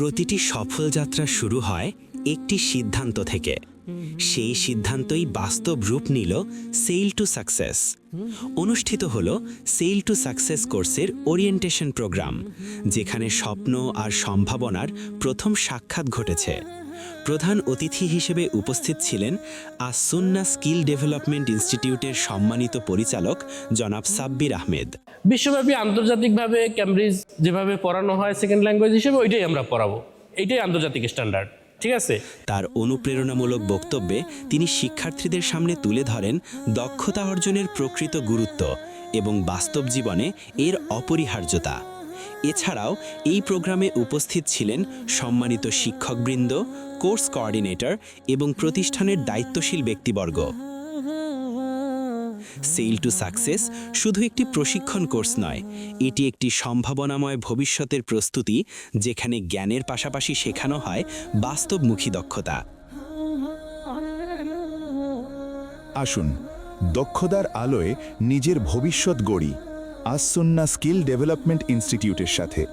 প্রতিটি সফল যাত্রা শুরু হয় একটি সিদ্ধান্ত থেকে। সেই সিদ্ধান্তই বাস্তব রূপ নিল সেল টু সাকসেস অনুষ্ঠিত হল সেল টু সাকসেস কোর্সের ওরিয়েন্টেশন প্রোগ্রাম যেখানে স্বপ্ন আর সম্ভাবনার প্রথম সাক্ষাৎ ঘটেছে। প্রধান অতিথি হিসেবে উপস্থিত ছিলেন আসুন্না স্কিল ডেভেলপমেন্ট ইনস্টিটিউটের সম্মানিত পরিচালক জনাব সাব্বির আহমেদ। বিশ্বব্যাপী আন্তর্জাতিকভাবে ক্যামব্রিজ যেভাবে পড়ানো হয় সেকেন্ড ল্যাঙ্গুয়েজ হিসেবে ওইটাই আমরা পড়াবো। এইটাই আন্তর্জাতিক স্ট্যান্ডার্ড ঠিক আছে? তার অনুপ্রেরণামূলক বক্তব্যে তিনি শিক্ষার্থীদের সামনে তুলে ধরেন দক্ষতা অর্জনের প্রকৃত গুরুত্ব এবং বাস্তব জীবনে এর অপরিহার্যতা। এছাড়াও এই প্রোগ্রামে উপস্থিত ছিলেন সম্মানিত শিক্ষকবৃন্দ, কোর্স কোঅর্ডিনেটর এবং প্রতিষ্ঠানের দায়িত্বশীল ব্যক্তিবর্গ। সেল টু সাকসেস শুধু একটি প্রশিক্ষণ কোর্স নয়, এটি একটি সম্ভাবনাময় ভবিষ্যতের প্রস্তুতি যেখানে জ্ঞানের পাশাপাশি শেখানো হয় বাস্তবমুখী দক্ষতা। আসুন, দক্ষতার আলোয় নিজের ভবিষ্যৎ গড়ি। আসন্না স্কিল ডেভেলপমেন্ট ইনস্টিটিউটের সাথে।